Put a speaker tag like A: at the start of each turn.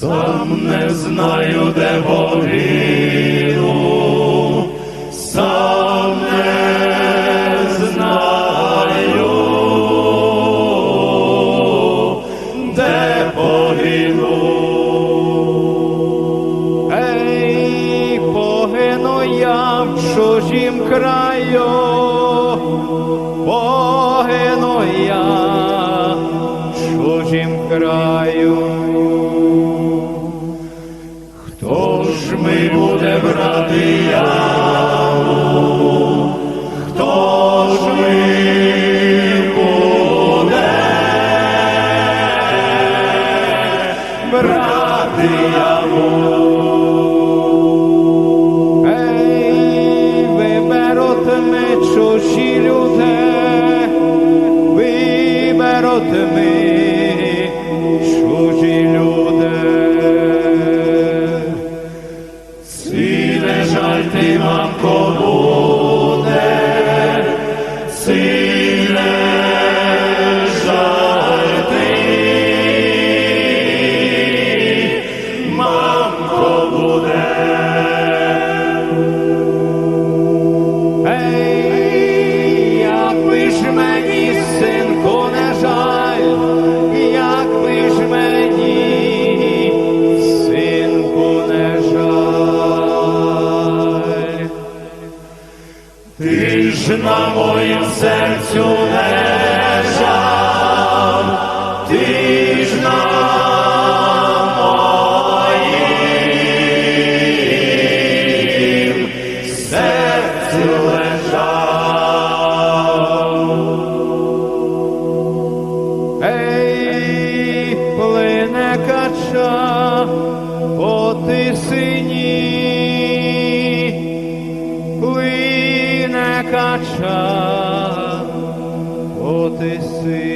A: Сам не знаю, де погину, сам не знаю, де погину.
B: Ей, погину я в чужім краю, погину я в чужім краю.
A: Ж ми буде брати яму? На моїм серцю лежав, ти ж на моїм серцю лежав.
B: Ей, плине кача по тисині, нача, о ти син.